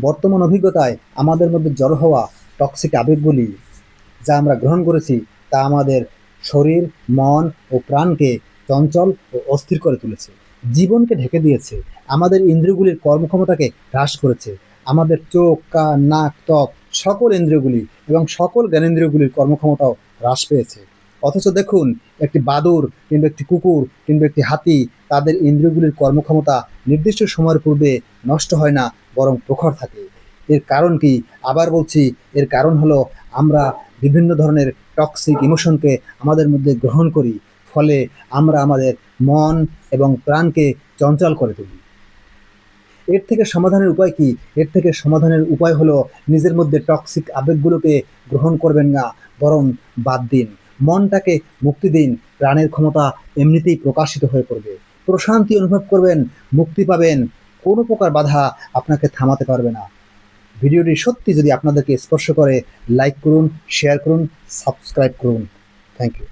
বর্তমান অভিজ্ঞতায় আমাদের মধ্যে জড়ো হওয়া টক্সিক আবেগগুলি যা আমরা গ্রহণ করেছি তা আমাদের শরীর, মন ও প্রাণকে চঞ্চল ও অস্থির করে তুলেছে। জীবনকে ঢেকে দিয়েছে। আমাদের ইন্দ্রিয়গুলির কর্মক্ষমতাকে হ্রাস করেছে। আমাদের চোখ, কান, নাক, ত্বক সকল ইন্দ্রিয়গুলি এবং সকল জ্ঞানেন্দ্রিয়গুলির কর্মক্ষমতাও হ্রাস পেয়েছে। অথচ দেখুন, একটি বাদুর কিংবা একটি কুকুর কিংবা একটি হাতি, তাদের ইন্দ্রিয়গুলির কর্মক্ষমতা নির্দিষ্ট সময়ের পূর্বে নষ্ট হয় না, বরং প্রখর থাকে। এর কারণ কি? আবার বলছি, এর কারণ হলো আমরা বিভিন্ন ধরনের টক্সিক ইমোশনকে আমাদের মধ্যে গ্রহণ করি, ফলে আমরা আমাদের মন এবং প্রাণকে চঞ্চল করে তুলি। এর থেকে সমাধানের উপায় কি? এর থেকে সমাধানের উপায় হলো নিজের মধ্যে টক্সিক আবেগগুলোকে গ্রহণ করবেন না, বরং বাদ দিন। মনটাকে মুক্তি দিন। প্রাণের ক্ষমতা এমনিতেই প্রকাশিত হয়ে পড়বে। প্রশান্তি অনুভব করবেন, মুক্তি পাবেন। কোনো প্রকার বাধা আপনাকে থামাতে পারবে না। ভিডিওটি সত্যি যদি আপনাদেরকে স্পর্শ করে, লাইক করুন, শেয়ার করুন, সাবস্ক্রাইব করুন। Thank you.